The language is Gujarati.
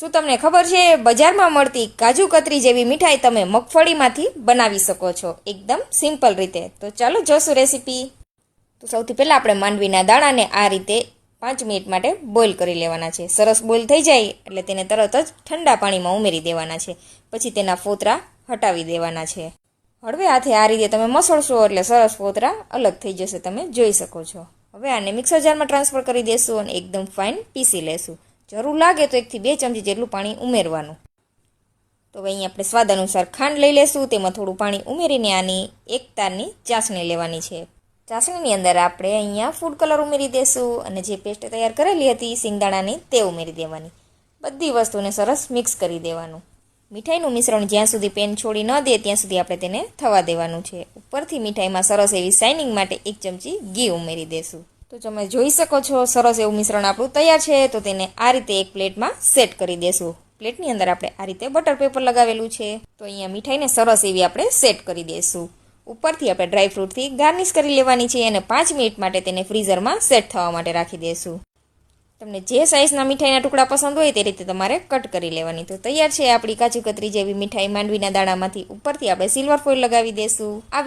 શું તમને ખબર છે, બજારમાં મળતી કાજુ કતરી જેવી મીઠાઈ તમે મગફળીમાંથી બનાવી શકો છો? એકદમ સિમ્પલ રીતે. તો ચાલો જોશું રેસીપી. તો સૌથી પહેલાં આપણે માંડવીના દાણાને આ રીતે પાંચ મિનિટ માટે બોઇલ કરી લેવાના છે. સરસ બોઇલ થઈ જાય એટલે તેને તરત જ ઠંડા પાણીમાં ઉમેરી દેવાના છે. પછી તેના ફોતરા હટાવી દેવાના છે. હળવે હાથે આ રીતે તમે મસળશો એટલે સરસ ફોતરા અલગ થઈ જશે. તમે જોઈ શકો છો. હવે આને મિક્સર જારમાં ટ્રાન્સફર કરી દેશું અને એકદમ ફાઇન પીસી લેશું. જરૂર લાગે તો એકથી બે ચમચી જેટલું પાણી ઉમેરવાનું. તો અહીં આપણે સ્વાદ અનુસાર ખાંડ લઈ લેશું. તેમાં થોડું પાણી ઉમેરીને આની એક તારની ચાસણી લેવાની છે. ચાસણીની અંદર આપણે અહીંયા ફૂડ કલર ઉમેરી દેશું અને જે પેસ્ટ તૈયાર કરેલી હતી સિંગદાણાની તે ઉમેરી દેવાની. બધી વસ્તુને સરસ મિક્સ કરી દેવાનું. મીઠાઈનું મિશ્રણ જ્યાં સુધી પેન છોડી ન દે ત્યાં સુધી આપણે તેને થવા દેવાનું છે. ઉપરથી મીઠાઈમાં સરસ એવી શાઇનિંગ માટે એક ચમચી ઘી ઉમેરી દેશું. તો તમે જોઈ શકો છો, સરસ એવું મિશ્રણ આપણું તૈયાર છે, તો તેને આ રીતે એક પ્લેટમાં સેટ કરી દેશું. પ્લેટની અંદર આપણે આ રીતે બટર પેપર લગાવેલું છે. તો અહીંયા મીઠાઈને સરસ એવી આપણે સેટ કરી દઈશું ઉપરથી આપણે ડ્રાયફ્રૂટથી ગાર્નિશ કરી લેવાની છે અને પાંચ મિનિટ માટે તેને ફ્રીઝરમાં સેટ થવા માટે રાખી દઈશું તમને જે સાઇઝના મીઠાઈના ટુકડા પસંદ હોય તે રીતે તમારે કટ કરી લેવાની. તો તૈયાર છે આપણી કાજુ કતરી જેવી મીઠાઈ માંડવીના દાણામાંથી. ઉપરથી આપણે સિલ્વર ફોઇલ લગાવી દઈશું આ